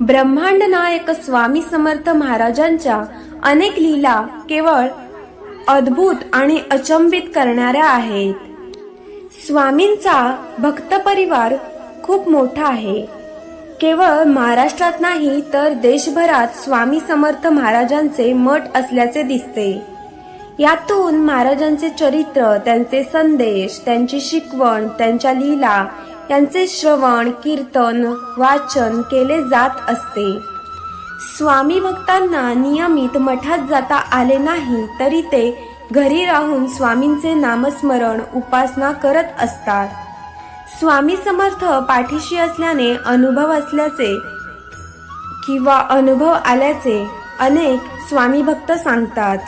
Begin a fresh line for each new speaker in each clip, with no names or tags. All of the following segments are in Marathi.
ब्रह्मांड नायक स्वामी समर्थ महाराजांच्या अनेक लीला केवळ अद्भुत आणि अचंबित करणाऱ्या आहेत. स्वामींचा भक्त परिवार खूप मोठा आहे. केवळ महाराष्ट्रात नाही तर देशभरात स्वामी समर्थ महाराजांचे मठ असल्याचे दिसते. यातून महाराजांचे चरित्र त्यांचे संदेश त्यांची शिकवण त्यांच्या लीला त्यांचे श्रवण कीर्तन वाचन केले जात असते. स्वामी भक्तांना नियमित मठात जाता आले नाही तरी ते घरी राहून स्वामींचे नामस्मरण उपासना करत असतात. स्वामी समर्थ पाठीशी असल्याने अनुभव असल्याचे किंवा अनुभव आल्याचे अनेक स्वामी भक्त सांगतात.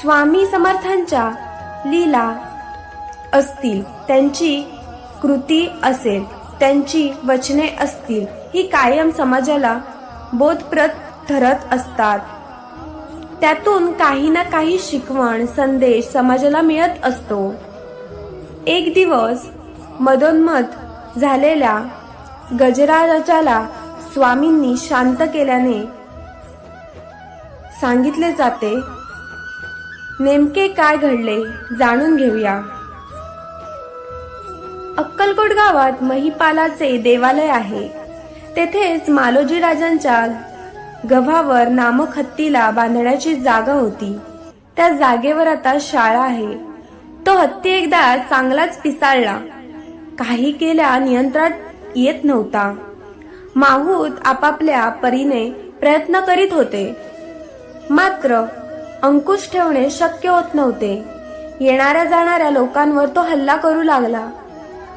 स्वामी समर्थांच्या लीला असतील त्यांची कृती असेल त्यांची वचने असतील ही कायम समाजाला बोधप्रद ठरत असतात. त्यातून काही ना काही शिकवण संदेश समाजाला मिळत असतो. एक दिवस मदोन्मत झालेल्या गजराजाला स्वामींनी शांत केल्याने सांगितले जाते नेमके काय घडले जाणून घेऊया. अक्कलकोट गावात महिपालाचे देवालय आहे. तेथेच मालोजी राजांच्या गव्हावर नामक हत्तीला बांधण्याची जागा होती. त्या जागेवर आता शाळा आहे. तो हत्ती एकदा चांगलाच पिसाळला. काही केल्या नियंत्रणात येत नव्हता. माहूत आपापल्या परीने प्रयत्न करीत होते. मात्र अंकुश ठेवणे शक्य होत नव्हते. येणाऱ्या जाणाऱ्या लोकांवर तो हल्ला करू लागला.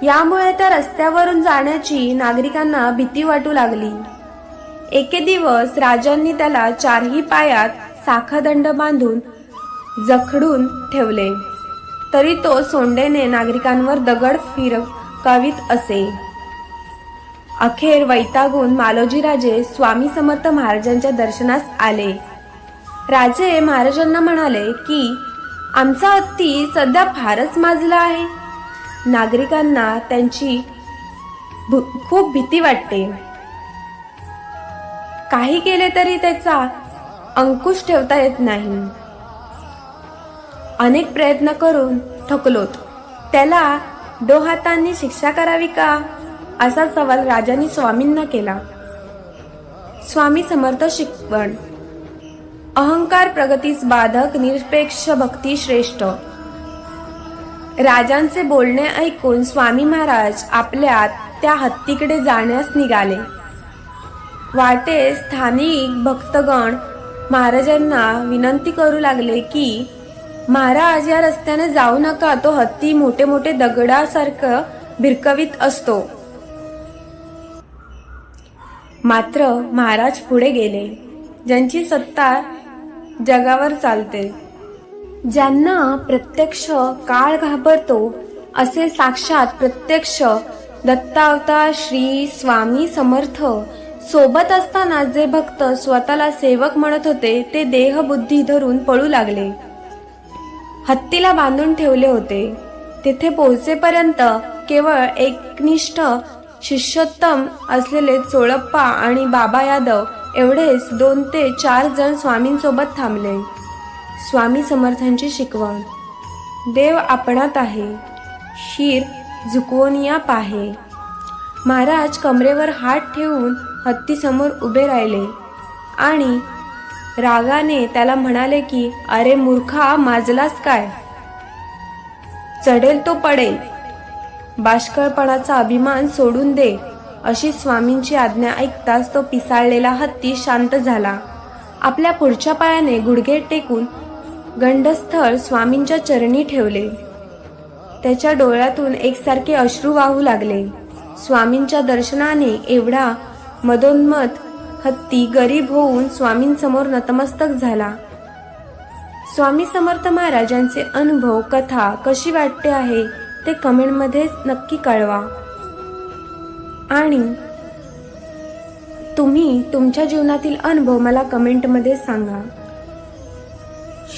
यामुळे त्या रस्त्यावरून जाण्याची नागरिकांना भीती वाटू लागली. एके दिवस राजांनी त्याला चारही पायात साखादंड बांधून जखडून ठेवले. तरी तो सोंडेने नागरिकांवर दगड फिरकावीत असे. अखेर वैतागून मालोजीराजे स्वामी समर्थ महाराजांच्या दर्शनास आले. राजे महाराजांना म्हणाले की आमचा हत्ती सध्या फारच माजला आहे. नागरिकांना त्यांची भु खूप भीती वाटते. काही केले तरी त्याचा अंकुश ठेवता येत नाही. अनेक प्रयत्न करून थकलोत. त्याला डोहातांनी शिक्षा करावी का? असा सवाल राजांनी स्वामींना केला. स्वामी समर्थ शिकवण. अहंकार प्रगतीस बाधक निरपेक्ष भक्ती श्रेष्ठ. राजांचे बोलणे ऐकून स्वामी महाराज आपल्या त्या हत्तीकडे जाण्यास निघाले. वाटे स्थानिक भक्तगण महाराजांना विनंती करू लागले की महाराज या रस्त्याने जाऊ नका. तो हत्ती मोठे मोठे दगडासारखं भिरकवीत असतो. मात्र महाराज पुढे गेले. ज्यांची सत्ता जगावर चालते. ज्यांना प्रत्यक्ष काळ घाबरतो असे साक्षात प्रत्यक्ष दत्तावतार श्री स्वामी समर्थ सोबत असताना जे भक्त स्वतःला सेवक म्हणत होते ते देहबुद्धी धरून पळू लागले. हत्तीला बांधून ठेवले होते. तिथे पोहोचेपर्यंत केवळ एकनिष्ठ शिष्योत्तम असलेले चोळप्पा आणि बाबा यादव एवढेच दोन ते चार जण स्वामींसोबत थांबले. स्वामी समर्थांची शिकवण. देव आपणात आहे. शीर झुकवून या पाहे. महाराज कमरेवर हात ठेवून हत्तीसमोर उभे राहिले आणि रागाने त्याला म्हणाले की अरे मूर्खा माजलास काय? चढेल तो पडेल. बाष्कळपणाचा अभिमान सोडून दे. अशी स्वामींची आज्ञा ऐकताच तो पिसाळलेला हत्ती शांत झाला. आपल्या पुढच्या पायाने गुडघे टेकून गंडस्थळ स्वामींच्या चरणी ठेवले. त्याच्या डोळ्यातून एकसारखे अश्रू वाहू लागले. स्वामींच्या दर्शनाने एवढा मदोन्मत हत्ती गरीब होऊन स्वामींसमोर नतमस्तक झाला. स्वामी समर्थ महाराजांचे अनुभव कथा कशी वाटते आहे ते कमेंटमध्ये नक्की कळवा. आणि तुम्ही तुमच्या जीवनातील अनुभव मला कमेंटमध्ये सांगा.